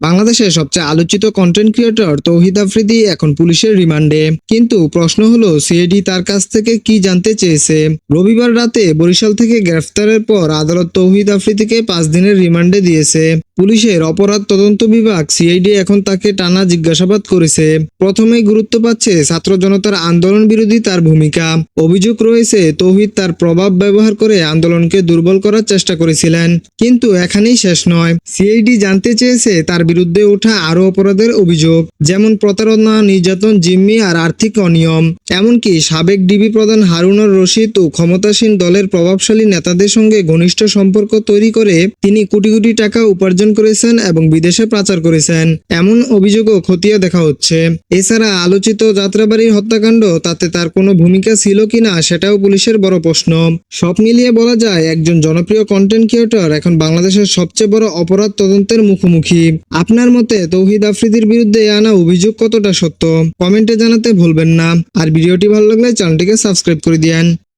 বাংলাদেশের সবচেয়ে আলোচিত কন্টেন্ট ক্রিয়েটর তৌহিদ আফ্রিদি এখন পুলিশের রিমান্ডে। কিন্তু প্রশ্ন হলো, সিআইডি তার কাছ থেকে কি জানতে চেয়েছে? রবিবার রাতে বরিশাল থেকে গ্রেফতারের পর আদালত তৌহিদ আফ্রিদিকে পাঁচ দিনের রিমান্ডে দিয়েছে। পুলিশের অপরাধ তদন্ত বিভাগ সিআইডি এখন তাকে টানা জিজ্ঞাসাবাদ করেছে। প্রথমেই গুরুত্ব পাচ্ছে ছাত্র জনতার আন্দোলন বিরোধী তার ভূমিকা। অভিযোগ রয়েছে, তৌহিদ তার প্রভাব ব্যবহার করে আন্দোলনকে দুর্বল করার চেষ্টা করেছিলেন, কিন্তু এখানেই শেষ নয়। সিআইডি জানতে চেয়েছে তার বিরুদ্ধে ওঠা আরও অপরাধের অভিযোগ, যেমন প্রতারণা, নির্যাতন, জিম্মি আর আর্থিক অনিয়ম। এমনকি সাবেক ডিবি প্রধান হারুনর রশিদ ও ক্ষমতাসীন দলের প্রভাবশালী নেতাদের সঙ্গে ঘনিষ্ঠ সম্পর্ক তৈরি করে তিনি কোটি কোটি টাকা উপার্জন করেছেন এবং বিদেশে পাচার করেছেন। এমন অভিযোগও খতিয়ে দেখা হচ্ছে। এছাড়া আলোচিত যাত্রাবাড়ির হত্যাকাণ্ড, তাতে তার কোনো ভূমিকা ছিল কিনা সেটাও পুলিশের বড় প্রশ্ন। সব মিলিয়ে বলা যায়, একজন জনপ্রিয় কন্টেন্ট ক্রিয়েটর এখন বাংলাদেশের সবচেয়ে বড় অপরাধ তদন্তের মুখোমুখি। আপনার মতে তৌহিদ আফ্রিদির বিরুদ্ধে আনা অভিযোগ কতটা সত্য? কমেন্টে জানাতে ভুলবেন না। আর ভিডিওটি ভালো লাগলে চ্যানেলটিকে সাবস্ক্রাইব করে দিয়েন।